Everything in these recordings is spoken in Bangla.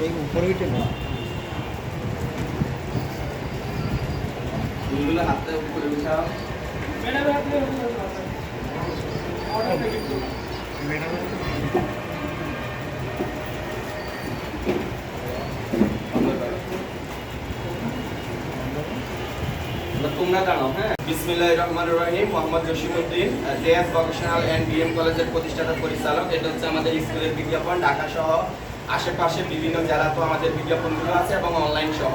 এই উপরে উঠে না ফুলগুলো হাতে উপরে উঠাও তোমরা জানো হ্যাঁ? রহিম মোহাম্মদ জেএস ভোকেশনাল কলেজের প্রতিষ্ঠাতা পরিচালক। এটা হচ্ছে আমাদের স্কুলের বিজ্ঞাপন ঢাকা সহ আশেপাশে বিভিন্ন জেলাতেও আমাদের বিজ্ঞাপনগুলো আছে এবং অনলাইন সহ।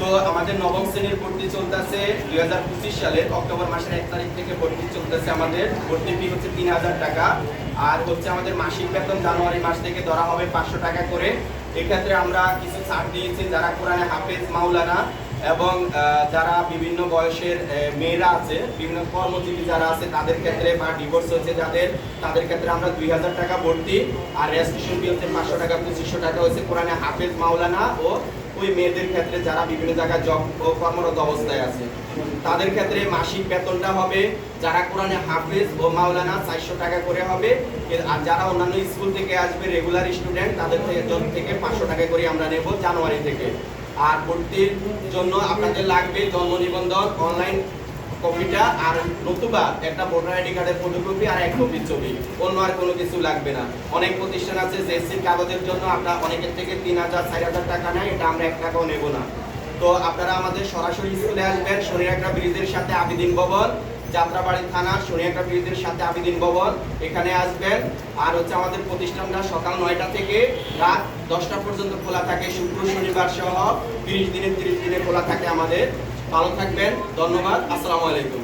তো আমাদের নবম শ্রেণির ভর্তি চলতেছে দুই হাজার পঁচিশ সালের অক্টোবর মাসের এক তারিখ থেকে ভর্তি চলতেছে আমাদের। ভর্তি ফি হচ্ছে তিন হাজার টাকা। আর হচ্ছে আমাদের মাসিক বেতন জানুয়ারি মাস থেকে ধরা হবে পাঁচশো টাকা করে। এক্ষেত্রে আমরা কিছু ছাড় দিয়েছি যারা কোরআনে হাফেজ মাওলানা এবং যারা বিভিন্ন বয়সের মেয়েরা আছে, বিভিন্ন কর্মজীবী যারা আছে, তাদের ক্ষেত্রে বা ডিভোর্স হয়েছে যাদের, তাদের ক্ষেত্রে আমরা দুই হাজার টাকা ভর্তি আর রেজিস্ট্রেশন ফি হচ্ছে পাঁচশো টাকা, পঁচিশশো টাকা হচ্ছে কোরআনে হাফেজ মাওলানা ও ওই মেয়েদের ক্ষেত্রে যারা বিভিন্ন জায়গায় জব ও কর্মরত অবস্থায় আছে। তাদের ক্ষেত্রে মাসিক বেতনটা হবে, যারা কোরআনে হাফেজ ও মাওলানা চারশো টাকা করে হবে আর যারা অন্যান্য স্কুল থেকে আসবে রেগুলার স্টুডেন্ট তাদের থেকে পাঁচশো টাকা করে আমরা নেব জানুয়ারি থেকে। আর ভর্তির জন্য আপনাদের লাগবে জন্ম নিবন্ধন অনলাইন কপিটা আর নতুবা একটা ভোটার আইডি কার্ডের ফটোকপি আর এক কপি ছবি। অন্য আর কোনো কিছু লাগবে না। অনেক প্রতিষ্ঠান আছে এসসির কাগজের জন্য, আমরা অনেকের থেকে তিন হাজার, চার হাজার টাকা নেয়, এটা আমরা এক টাকাও নেব না। তো আপনারা আমাদের সরাসরি স্কুলে আসবেন শনিয়াকড়া ব্রিজের সাথে আবিদিন ভবন, যাত্রাবাড়ি থানা শনিয়াকড়া ব্রিজের সাথে আবিদিন ভবন, এখানে আসবেন। আর হচ্ছে আমাদের প্রতিষ্ঠানটা সকাল নয়টা থেকে রাত দশটা পর্যন্ত খোলা থাকে, শুক্র, শনিবার সহ তিরিশ দিনে তিরিশ দিনে খোলা থাকে আমাদের। ভালো থাকবেন, ধন্যবাদ, আসসালামু আলাইকুম।